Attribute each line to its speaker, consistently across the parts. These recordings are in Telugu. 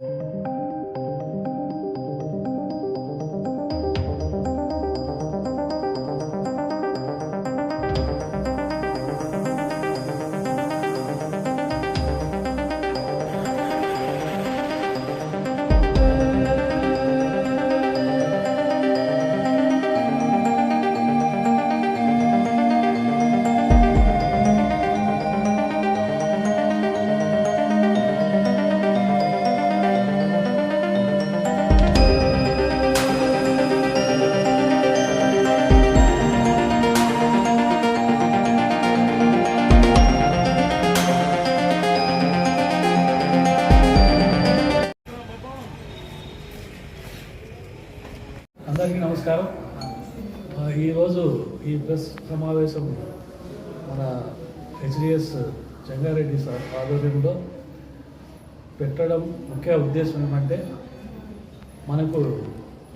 Speaker 1: అందరికీ ఆధ్వర్యంలో పెట్టడం ముఖ్య ఉద్దేశం ఏమంటే మనకు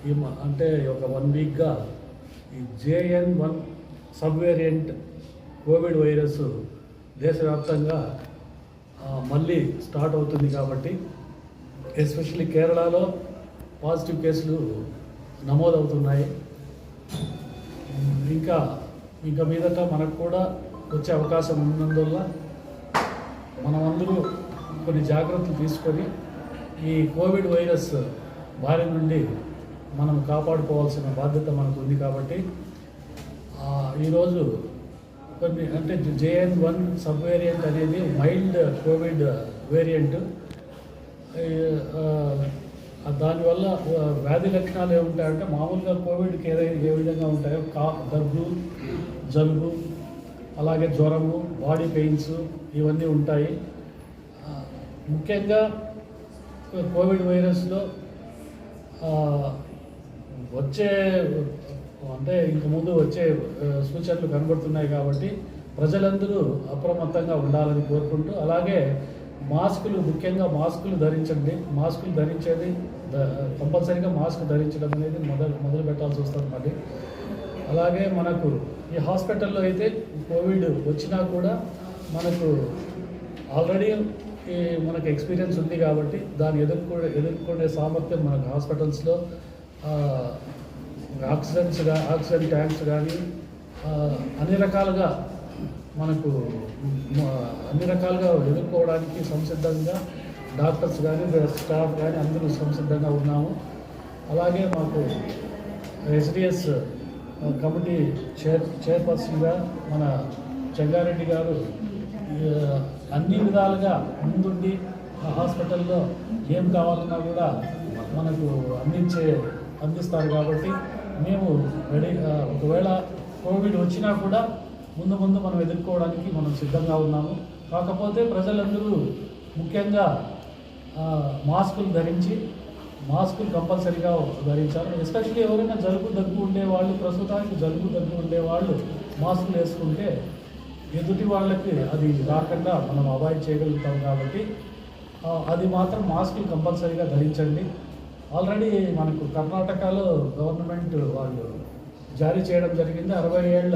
Speaker 1: ఈ అంటే ఒక వన్ వీక్గా ఈ JN one sub variant Covid virus దేశవ్యాప్తంగా మళ్ళీ స్టార్ట్ అవుతుంది కాబట్టి ఎస్పెషల్లీ కేరళలో పాజిటివ్ కేసులు నమోదవుతున్నాయి. ఇంకా ఇంకా మీదట మనకు కూడా వచ్చే అవకాశం ఉన్నందువల్ల మనమందరూ కొన్ని జాగ్రత్తలు తీసుకొని ఈ కోవిడ్ వైరస్ బారి నుండి మనం కాపాడుకోవాల్సిన బాధ్యత మనకు ఉంది కాబట్టి ఈరోజు కొన్ని అంటే జేఎన్ వన్ సబ్ వేరియంట్ అనేది మైల్డ్ కోవిడ్ వేరియంట్. దానివల్ల వ్యాధి లక్షణాలు ఏముంటాయంటే మామూలుగా కోవిడ్కి ఏదైనా ఏ విధంగా ఉంటాయో కా దగ్గు జలుబు అలాగే జ్వరము బాడీ పెయిన్స్ ఇవన్నీ ఉంటాయి. ముఖ్యంగా కోవిడ్ వైరస్లో వచ్చే అంటే ఇంక ముందు వచ్చే సూచనలు కనబడుతున్నాయి కాబట్టి ప్రజలందరూ అప్రమత్తంగా ఉండాలని కోరుకుంటూ అలాగే మాస్కులు ముఖ్యంగా మాస్కులు ధరించండి. మాస్కులు ధరించేది కంపల్సరిగా కంపల్సరీగా మాస్క్ ధరించడం అనేది మొదలు మొదలు పెట్టాల్సి వస్తుంది మళ్ళీ అలాగే మనకు ఈ హాస్పిటల్లో అయితే కోవిడ్ వచ్చినా కూడా మనకు ఆల్రెడీ ఈ మనకు ఎక్స్పీరియన్స్ ఉంది కాబట్టి దాన్ని ఎదుర్కొనే ఎదుర్కొనే సామర్థ్యం మనకు హాస్పిటల్స్లో ఆక్సిజన్స్గా ఆక్సిజన్ ట్యాంక్స్ కానీ అన్ని రకాలుగా మనకు అన్ని రకాలుగా ఎదుర్కోవడానికి సంసిద్ధంగా డాక్టర్స్ కానీ స్టాఫ్ కానీ అందరూ సంసిద్ధంగా ఉన్నాము. అలాగే మాకు ఎస్డిఎస్ కమిటీ చైర్ చైర్పర్సన్గా మన చెంగారెడ్డి గారు అన్ని విధాలుగా ముందుండి హాస్పిటల్లో ఏం కావాలన్నా కూడా మనకు అందించే అందిస్తారు కాబట్టి మేము రెడీ ఒకవేళ కోవిడ్ వచ్చినా కూడా ముందు ముందు మనం ఎదుర్కోవడానికి మనం సిద్ధంగా ఉన్నాము. కాకపోతే ప్రజలందరూ ముఖ్యంగా మాస్కులు ధరించి మాస్కులు కంపల్సరీగా ధరించాలి. ఎస్పెషల్లీ ఎవరైనా జలుబు దగ్గు ఉండేవాళ్ళు ప్రస్తుతానికి జలుబు దగ్గు ఉండేవాళ్ళు మాస్కులు వేసుకుంటే ఎదుటి వాళ్ళకి అది రాకుండా మనం అవాయిడ్ చేయగలుగుతాం కాబట్టి అది మాత్రం మాస్కులు కంపల్సరీగా ధరించండి. ఆల్రెడీ మనకు కర్ణాటకలో గవర్నమెంట్ వాళ్ళు జారీ చేయడం జరిగింది. అరవై ఏళ్ళ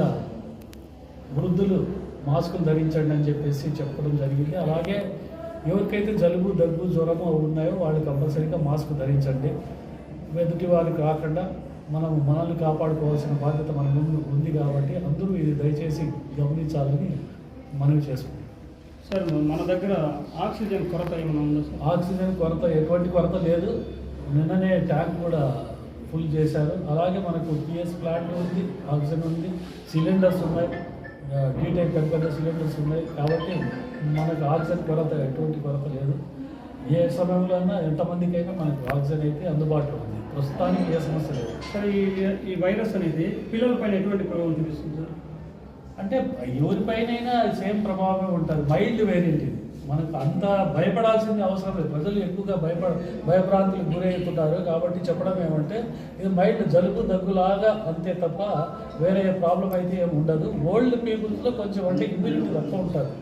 Speaker 1: వృద్ధులు మాస్కులు ధరించండి అని చెప్పేసి చెప్పడం జరిగింది. అలాగే ఎవరికైతే జలుబు దగ్గు జ్వరము ఉన్నాయో వాళ్ళు కంపల్సరీగా మాస్క్ ధరించండి. ఎదుటి వారికి రాకుండా మనం మనల్ని కాపాడుకోవాల్సిన బాధ్యత మన ముందు ఉంది కాబట్టి అందరూ ఇది దయచేసి గమనించాలని మనవి చేసుకుంటాం
Speaker 2: సార్ మన దగ్గర ఆక్సిజన్ కొరత ఏమైనా ఉందా సార్?
Speaker 1: ఆక్సిజన్ కొరత ఎటువంటి కొరత లేదు. నిన్ననే ట్యాంక్ కూడా ఫుల్ చేశారు. అలాగే మనకు పిఎస్ ప్లాంట్ ఉంది ఆక్సిజన్ ఉంది సిలిండర్స్ ఉన్నాయి. డీ టైప్ పెద్ద పెద్ద సిలిండర్స్ ఉన్నాయి. కాబట్టి మనకు ఆక్సిజన్ కొరత ఎటువంటి కొరత లేదు. ఏ సమయంలో అయినా ఎంతమందికైనా మనకు ఆక్సిజన్ అయితే అందుబాటులో ఉంది. ప్రస్తుతానికి ఏ సమస్య లేదు.
Speaker 2: సార్ ఈ ఈ వైరస్ అనేది పిల్లల పైన ఎటువంటి ప్రభావం చూపిస్తుంది సార్?
Speaker 1: అంటే ఎవరిపైనైనా సేమ్ ప్రభావమే ఉంటుంది. మైల్డ్ వేరియంట్ ఇది. మనకు అంత భయపడాల్సింది అవసరం లేదు. ప్రజలు ఎక్కువగా భయపడ భయభ్రాంతులకు గురవుతుంటారు. కాబట్టి చెప్పడం ఏమంటే ఇది మైల్డ్ జలుబు దగ్గులాగా అంతే తప్ప వేరే ప్రాబ్లం అయితే ఏమి ఉండదు. ఓల్డ్ పీపుల్స్లో కొంచెం అంటే ఇమ్యూనిటీ తక్కువ ఉంటుంది.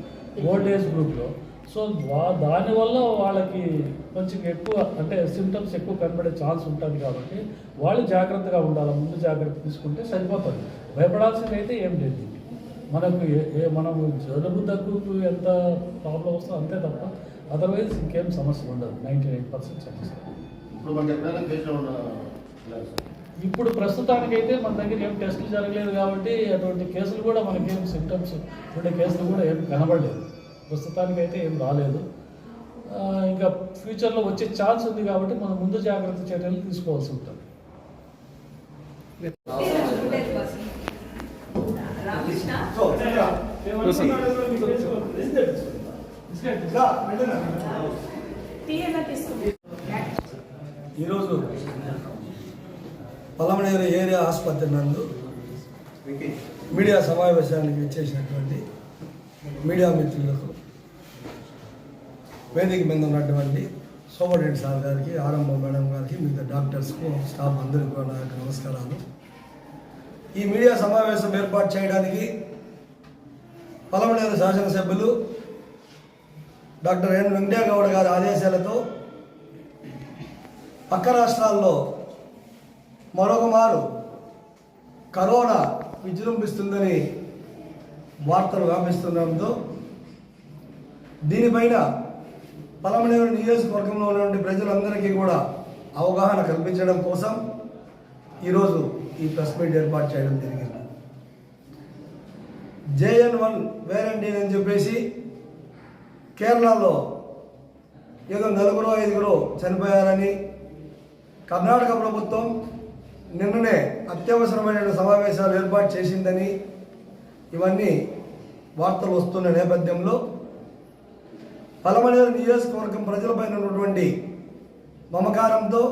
Speaker 1: ఓల్డ్ ఏజ్ గ్రూప్లో. సో వా దానివల్ల వాళ్ళకి కొంచెం ఎక్కువ అంటే సిమ్టమ్స్ ఎక్కువ కనబడే ఛాన్స్ ఉంటుంది కాబట్టి వాళ్ళు జాగ్రత్తగా ఉండాలి. ముందు జాగ్రత్త తీసుకుంటే సరిపోతుంది. భయపడాల్సింది అయితే ఏం లేదు. మనకు ఏ- ఏ మనము జలుబు దగ్గుకు ఎంత ప్రాబ్లం వస్తుందో అంతే తప్ప అదర్వైజ్ ఇంకేం సమస్య ఉండదు. నైంటీ నైన్ పర్సెంట్ సక్సెస్
Speaker 3: ఇప్పుడు మనకి
Speaker 1: ఇప్పుడు ప్రస్తుతానికైతే మన దగ్గర ఏం టెస్టులు జరగలేదు కాబట్టి అటువంటి కేసులు కూడా మనకేం సిమ్టమ్స్ ఉండే కేసులు కూడా ఏం కనబడలేదు. ప్రస్తుతానికైతే ఏం రాలేదు. ఇంకా ఫ్యూచర్లో వచ్చే ఛాన్స్ ఉంది కాబట్టి మనం ముందు జాగ్రత్త చర్యలు తీసుకోవాల్సి ఉంటుంది.
Speaker 4: పలమనేరు ఏరియా ఆసుపత్రి నందు మీడియా సమావేశానికి ఇచ్చేసినటువంటి మీడియా మిత్రులకు వేదిక మీద ఉన్నటువంటి సోమరెడ్డి సార్ గారికి ఆరంభ మేడం గారికి మిగతా డాక్టర్స్కు స్టాఫ్ అందరికీ కూడా నా యొక్క నమస్కారాలు. ఈ మీడియా సమావేశం ఏర్పాటు చేయడానికి పలమనేరు శాసనసభ్యులు డాక్టర్ ఎన్ వెంకటేగౌడ గారి ఆదేశాలతో పక్క రాష్ట్రాల్లో మరొక మారు కరోనా విజృంభిస్తుందని వార్తలు వ్యాపిస్తుండడంతో దీనిపైన పలమనేరు నియోజకవర్గంలో ఉన్నటువంటి ప్రజలందరికీ కూడా అవగాహన కల్పించడం కోసం ఈరోజు ఈ ప్రెస్ మీట్ ఏర్పాటు చేయడం జరిగింది. జేఎన్ వన్ వేరంటీన్ అని చెప్పేసి కేరళలో ఏదో నలుగురు ఐదుగురు చనిపోయారని కర్ణాటక ప్రభుత్వం నిన్ననే అత్యవసరమైన సమావేశాలు ఏర్పాటు చేసిందని ఇవన్నీ వార్తలు వస్తున్న నేపథ్యంలో పలమనేరు నియోజకవర్గం ప్రజలపైన ఉన్నటువంటి మమకారంతో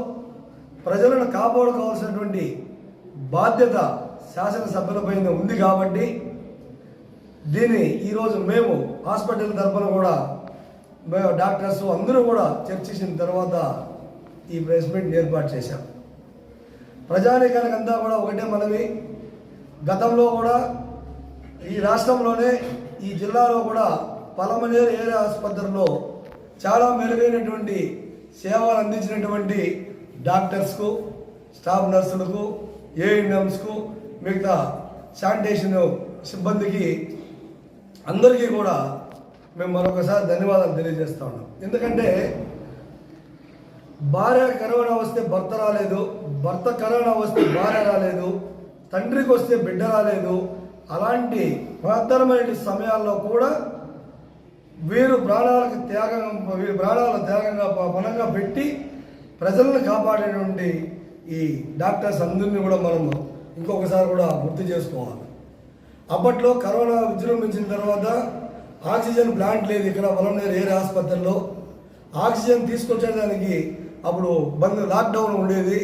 Speaker 4: ప్రజలను కాపాడుకోవాల్సినటువంటి బాధ్యత శాసనసభ్యులపైన ఉంది కాబట్టి దీన్ని ఈరోజు మేము హాస్పిటల్ తరఫున కూడా డాక్టర్స్ అందరూ కూడా చర్చించిన తర్వాత ఈ ప్రెస్ మీట్ ఏర్పాటు చేశాం. ప్రజానీకానికి అంతా కూడా ఒకటే మనవి. గతంలో కూడా ఈ రాష్ట్రంలోనే ఈ జిల్లాలో కూడా పలమనేరు ఏరియా ఆసుపత్రిలో చాలా మెరుగైనటువంటి సేవలు అందించినటువంటి డాక్టర్స్కు స్టాఫ్ నర్సులకు ఏఎన్ఎంస్కు మిగతా శానిటేషన్ సిబ్బందికి అందరికీ కూడా మేము మరొకసారి ధన్యవాదాలు తెలియజేస్తా ఉన్నాం. ఎందుకంటే భార్య కరోనా వస్తే భర్త రాలేదు భర్త కరోనా వస్తే భార్య రాలేదు తండ్రికి వస్తే బిడ్డ రాలేదు అలాంటి మహత్తరమైన సమయాల్లో కూడా వీరు ప్రాణాలకు త్యాగం వీరు ప్రాణాలను త్యాగంగా బలంగా పెట్టి ప్రజలను కాపాడేటువంటి ఈ డాక్టర్స్ అందరినీ కూడా మనం ఇంకొకసారి కూడా గుర్తు చేసుకోవాలి. అప్పట్లో కరోనా విజృంభించిన తర్వాత ఆక్సిజన్ ప్లాంట్ లేదు ఇక్కడ పొలంనేరు ఏరే ఆసుపత్రిలో. ఆక్సిజన్ తీసుకొచ్చేదానికి అప్పుడు బంద్ లాక్డౌన్ ఉండేది.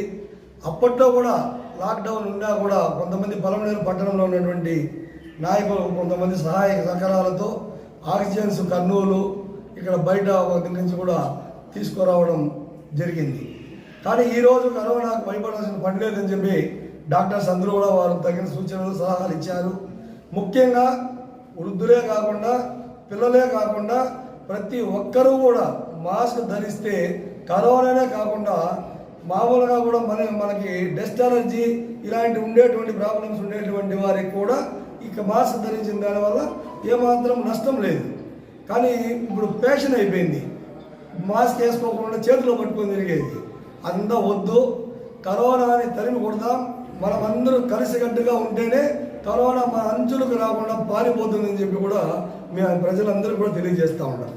Speaker 4: అప్పట్లో కూడా లాక్డౌన్ ఉన్నా కూడా కొంతమంది పొలంనేరు పట్టణంలో ఉన్నటువంటి నాయకులు కొంతమంది సహాయక సహకారాలతో ఆక్సిజన్స్ కర్నూలు ఇక్కడ బయట దగ్గర నుంచి కూడా తీసుకురావడం జరిగింది. కానీ ఈరోజు కరోనాకు భయపడాల్సిన పని లేదని చెప్పి డాక్టర్స్ అందరూ కూడా వారు తగిన సూచనలు సలహాలు ఇచ్చారు. ముఖ్యంగా వృద్ధులే కాకుండా పిల్లలే కాకుండా ప్రతి ఒక్కరూ కూడా మాస్క్ ధరిస్తే కరోనానే కాకుండా మామూలుగా కూడా మన మనకి డస్ట్ అలర్జీ ఇలాంటి ఉండేటువంటి ప్రాబ్లమ్స్ ఉండేటువంటి వారికి కూడా ఇక మాస్క్ ధరించిన దానివల్ల ఏమాత్రం నష్టం లేదు. కానీ ఇప్పుడు ఫ్యాషన్ అయిపోయింది. మాస్క్ వేసుకోకుండా చేతిలో పట్టుకొని తిరిగేది. అంతా వద్దు. కరోనాని తరిమి కొడదాం. మనమందరూ కలిసికట్టుగా ఉంటేనే కరోనా మన అంచులకు రాకుండా పారిపోతుందని చెప్పి కూడా మేము ప్రజలందరూ కూడా తెలియజేస్తూ ఉంటాం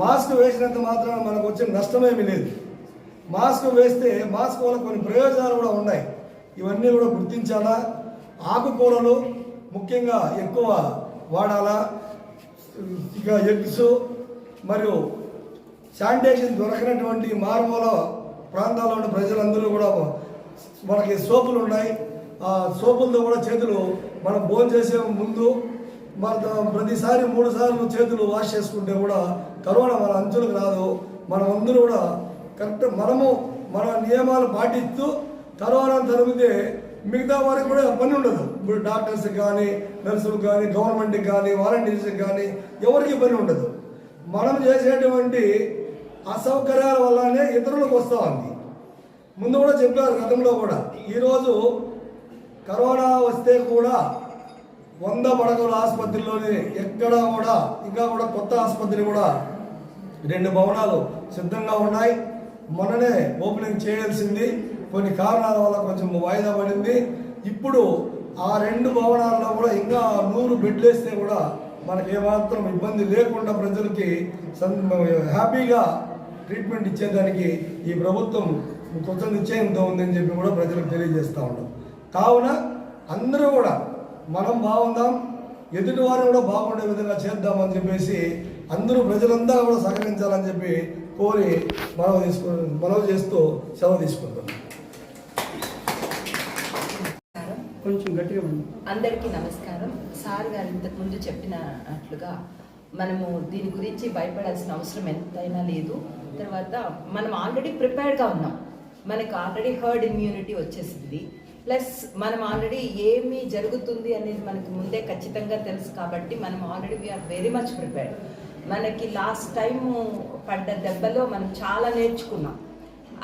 Speaker 4: మాస్క్ వేసినంత మాత్రం మనకు వచ్చే నష్టమేమీ లేదు. మాస్క్ వేస్తే మాస్క్ వల్ల కొన్ని ప్రయోజనాలు కూడా ఉన్నాయి. ఇవన్నీ కూడా గుర్తించాలా? ఆకుకూరలు ముఖ్యంగా ఎక్కువ వాడాలా? ఇక ఎగ్స్ మరియు శానిటేషన్ దొరకనటువంటి మారుమూల ప్రాంతాల్లో ఉన్న ప్రజలందరూ కూడా మనకి సోపులు ఉన్నాయి. ఆ సోపులతో కూడా చేతులు మనం భోజనం చేసే ముందు మన ప్రతిసారి మూడు సార్లు చేతులు వాష్ చేసుకుంటే కూడా కరోనా మన అంచులకు రాదు. మనం అందరూ కూడా కరెక్ట్ మనము మన నియమాలు పాటిస్తూ కరోనా తరిమితే మిగతా వారికి కూడా పని ఉండదు. ఇప్పుడు డాక్టర్స్కి కానీ నర్సులకు కానీ గవర్నమెంట్కి కానీ వాలంటీర్స్కి కానీ ఎవరికి పని ఉండదు. మనం చేసేటువంటి అసౌకర్యాల వల్లనే ఇతరులకు వస్తూ ఉంది. ముందు కూడా చెప్పారు గతంలో కూడా. ఈరోజు కరోనా వస్తే కూడా వంద పడకల ఆసుపత్రిలోని ఎక్కడా కూడా ఇంకా కూడా కొత్త ఆసుపత్రి కూడా రెండు భవనాలు సిద్ధంగా ఉన్నాయి. మొన్ననే ఓపెనింగ్ చేయాల్సింది. కొన్ని కారణాల వల్ల కొంచెం వాయిదా పడింది. ఇప్పుడు ఆ రెండు భవనాల్లో కూడా ఇంకా నూరు బెడ్లు వేస్తే కూడా మనకి ఏమాత్రం ఇబ్బంది లేకుండా ప్రజలకి హ్యాపీగా ట్రీట్మెంట్ ఇచ్చేదానికి ఈ ప్రభుత్వం కొంచెం నిశ్చయంతో ఉందని చెప్పి కూడా ప్రజలకు తెలియజేస్తూ ఉంటాం కావున అందరూ కూడా మనం బాగుందాం ఎదుటి వారిని కూడా బాగుండే విధంగా చేద్దామని చెప్పేసి అందరూ ప్రజలంతా కూడా సహకరించాలని చెప్పి కోరి మనవి తీసుకు మనవి చేస్తూ సెలవు తీసుకుంటున్నాం.
Speaker 5: నమస్కారం.
Speaker 2: కొంచెం గట్టిగా ఉంది
Speaker 5: అందరికీ నమస్కారం. సార్ గారు ఇంతకుముందు చెప్పినట్లుగా మనము దీని గురించి భయపడాల్సిన అవసరం ఎంతైనా లేదు. తర్వాత మనం ఆల్రెడీ ప్రిపేర్డ్గా ఉన్నాం. మనకు ఆల్రెడీ హర్డ్ ఇమ్యూనిటీ వచ్చేసింది. ప్లస్ మనం ఆల్రెడీ ఏమి జరుగుతుంది అనేది మనకి ముందే ఖచ్చితంగా తెలుసు కాబట్టి మనం already we are very much prepared మనకి లాస్ట్ టైం పడ్డ దెబ్బలో మనం చాలా నేర్చుకున్నాం.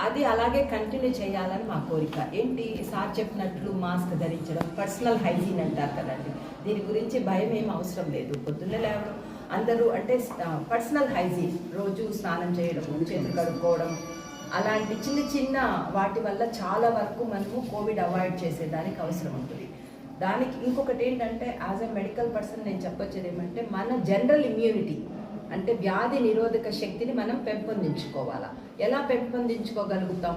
Speaker 5: అది అలాగే కంటిన్యూ చేయాలని మా కోరిక. ఏంటి? సార్ చెప్పినట్లు మాస్క్ ధరించడం పర్సనల్ హైజీన్ అంటారు కదండి. దీని గురించి భయం ఏం అవసరం లేదు. పొద్దున్నే లేవడం అందరూ అంటే పర్సనల్ హైజీన్ రోజు స్నానం చేయడం చేతులు కడుక్కోవడం అలాంటి చిన్న చిన్న వాటి వల్ల చాలా వరకు మనము కోవిడ్ అవాయిడ్ చేసేదానికి అవసరం ఉంటుంది. దానికి ఇంకొకటి ఏంటంటే యాజ్ ఎ మెడికల్ పర్సన్ నేను చెప్పొచ్చేది ఏమంటే మన జనరల్ ఇమ్యూనిటీ అంటే వ్యాధి నిరోధక శక్తిని మనం పెంపొందించుకోవాలా. ఎలా పెంపొందించుకోగలుగుతాం?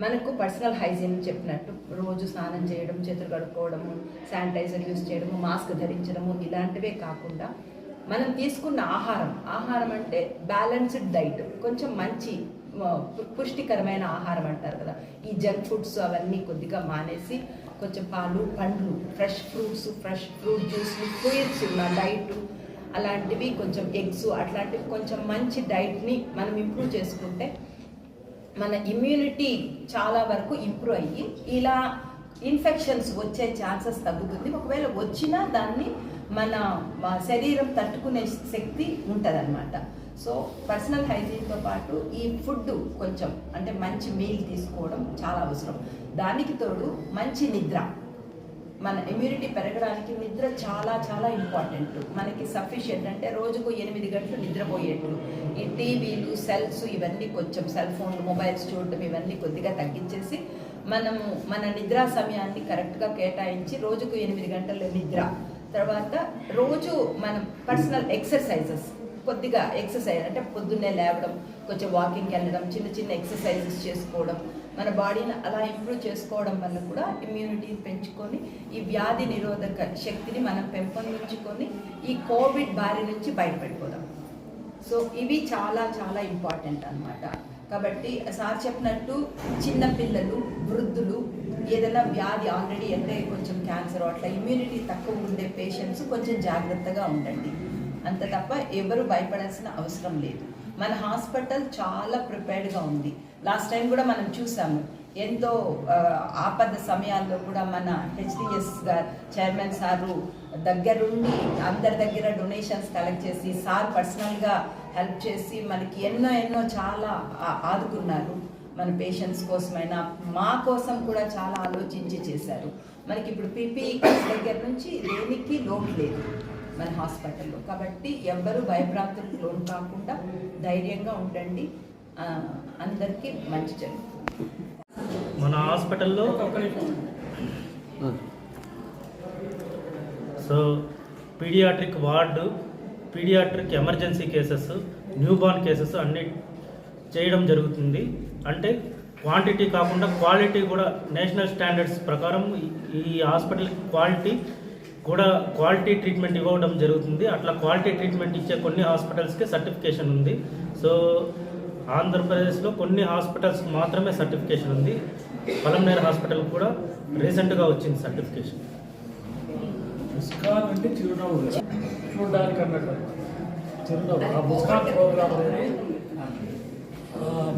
Speaker 5: మనకు పర్సనల్ హైజీన్ చెప్పినట్టు రోజు స్నానం చేయడం చేతులు కడుక్కోవడము శానిటైజర్ యూస్ చేయడము మాస్క్ ధరించడము ఇలాంటివే కాకుండా మనం తీసుకున్న ఆహారం. ఆహారం అంటే బ్యాలెన్స్డ్ డైట్ కొంచెం మంచి పుష్టికరమైన ఆహారం అంటారు కదా. ఈ జంక్ ఫుడ్స్ అవన్నీ కొద్దిగా మానేసి కొంచెం పాలు పండ్లు ఫ్రెష్ ఫ్రూట్స్ ఫ్రెష్ ఫ్రూట్ జ్యూస్లు ఫ్రూయిట్స్ ఉన్న డైట్ అలాంటివి కొంచెం ఎగ్స్ అట్లాంటివి కొంచెం మంచి డైట్ని మనం ఇంప్రూవ్ చేసుకుంటే మన ఇమ్యూనిటీ చాలా వరకు ఇంప్రూవ్ అయ్యి ఇలా ఇన్ఫెక్షన్స్ వచ్చే ఛాన్సెస్ తగ్గుతుంది. ఒకవేళ వచ్చినా దాన్ని మన మన శరీరం తట్టుకునే శక్తి ఉంటుందన్నమాట. సో పర్సనల్ హైజీన్తో పాటు ఈ ఫుడ్ కొంచెం అంటే మంచి మీల్ తీసుకోవడం చాలా అవసరం. దానికి తోడు మంచి నిద్ర. మన ఇమ్యూనిటీ పెరగడానికి నిద్ర చాలా చాలా ఇంపార్టెంట్ మనకి సఫిషియెంట్ అంటే రోజుకు ఎనిమిది గంటలు నిద్రపోయేట్లు ఈ టీవీలు సెల్స్ ఇవన్నీ కొంచెం సెల్ ఫోన్లు మొబైల్స్ చూడటం ఇవన్నీ కొద్దిగా తగ్గించేసి మనము మన నిద్రా సమయాన్ని కరెక్ట్గా కేటాయించి రోజుకు ఎనిమిది గంటల నిద్ర. తర్వాత రోజు మనం పర్సనల్ ఎక్సర్సైజెస్. కొద్దిగా ఎక్సర్సైజ్ అంటే పొద్దున్నే లేవడం కొంచెం వాకింగ్కి వెళ్ళడం చిన్న చిన్న ఎక్సర్సైజెస్ చేసుకోవడం మన బాడీని అలా ఇంప్రూవ్ చేసుకోవడం వల్ల కూడా ఇమ్యూనిటీని పెంచుకొని ఈ వ్యాధి నిరోధక శక్తిని మనం పెంపొందించుకొని ఈ కోవిడ్ బారి నుంచి బయటపడిపోదాం. సో ఇవి చాలా చాలా ఇంపార్టెంట్ అనమాట కాబట్టి సార్ చెప్పినట్టు చిన్న పిల్లలు వృద్ధులు ఏదైనా వ్యాధి ఆల్రెడీ అంటే కొంచెం క్యాన్సర్ అట్లా ఇమ్యూనిటీ తక్కువ ఉండే పేషెంట్స్ కొంచెం జాగ్రత్తగా ఉండండి. అంత తప్ప ఎవరు భయపడాల్సిన అవసరం లేదు. మన హాస్పిటల్ చాలా ప్రిపేర్డ్గా ఉంది. లాస్ట్ టైం కూడా మనం చూసాము. ఎంతో ఆపద సమయాల్లో కూడా మన హెచ్డిఎస్ గారు చైర్మన్ సారు దగ్గరుండి అందరి దగ్గర డొనేషన్స్ కలెక్ట్ చేసి సార్ పర్సనల్గా హెల్ప్ చేసి మనకి ఎన్నో ఎన్నో చాలా ఆదుకున్నారు. మన పేషెంట్స్ కోసమైనా మా కోసం కూడా చాలా ఆలోచించి చేశారు. మనకి ఇప్పుడు పీపీఈ దగ్గర నుంచి దేనికి లోటు లేదు. మన హాస్పిటల్లో. కాబట్టి ఎవ్వరూ భయప్రాంతులకు లోన్ కాకుండా ధైర్యంగా ఉండండి. అందరికీ మంచి జరుగుతుంది.
Speaker 6: మన హాస్పిటల్లో so paediatric ward paediatric emergency cases newborn cases అన్ని చేయడం జరుగుతుంది. అంటే క్వాంటిటీ కాకుండా క్వాలిటీ కూడా నేషనల్ స్టాండర్డ్స్ ప్రకారం ఈ హాస్పిటల్ క్వాలిటీ కూడా క్వాలిటీ ట్రీట్మెంట్ ఇవ్వడం జరుగుతుంది. అట్లా క్వాలిటీ ట్రీట్మెంట్ ఇచ్చే కొన్ని హాస్పిటల్స్కి సర్టిఫికేషన్ ఉంది. సో ఆంధ్రప్రదేశ్లో కొన్ని హాస్పిటల్స్ మాత్రమే సర్టిఫికేషన్ ఉంది. పలంనేర్ హాస్పిటల్ కూడా రీసెంట్గా వచ్చింది సర్టిఫికేషన్
Speaker 1: ముస్కాన్ అంటే చిరునవ్వు చూడడానికి అన్నట్టు చిరునవ్వు. ఆ ముస్కాన్ ప్రోగ్రామ్ అనేది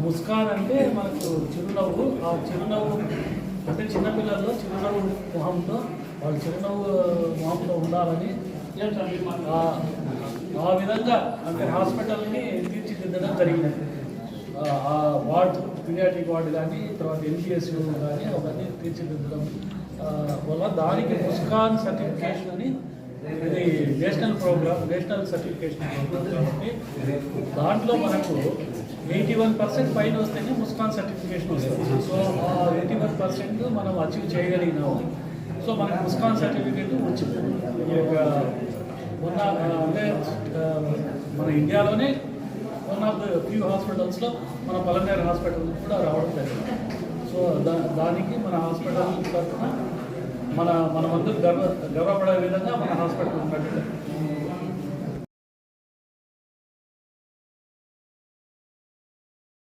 Speaker 1: ముస్కాన్ అంటే మనకు చిరునవ్వు. ఆ చిరునవ్వు అంటే చిన్నపిల్లల్లో చిరునవ్వు మొహంతో వాళ్ళు చిరునవ్వు మొహంతో ఉండాలని ఆ, విధంగా అంటే హాస్పిటల్ని తీర్చిదిద్దడం జరిగినది ఆ, వార్డు పీడియాట్రిక్ వార్డు కానీ తర్వాత ఎన్పిఎస్ కానీ అవన్నీ తీర్చిదిద్దడం వల్ల దానికి ముస్కాన్ సర్టిఫికేషన్ అని ఇది national programme national certification programme కాబట్టి దాంట్లో మనకు ఎయిటీ వన్ పర్సెంట్ పైన వస్తేనే ముస్కాన్ సర్టిఫికేషన్ వస్తుంది. సో ఆ ఎయిటీ వన్ పర్సెంట్ మనం అచీవ్ చేయగలిగినాము. సో మనకి ముస్కాన్ సర్టిఫికేట్ వచ్చింది. ఈ యొక్క ఉన్న uh, అంటే uh, మన ఇండియాలోనే వన్ ఆఫ్ ద ఫ్యూ హాస్పిటల్స్లో మన పలనేరు హాస్పిటల్ కూడా రావడం జరిగింది. సో దా దానికి మన హాస్పిటల్ తరఫున మన మనమందరూ గర్వ గర్వపడే విధంగా మన హాస్పిటల్ ఉన్నట్టు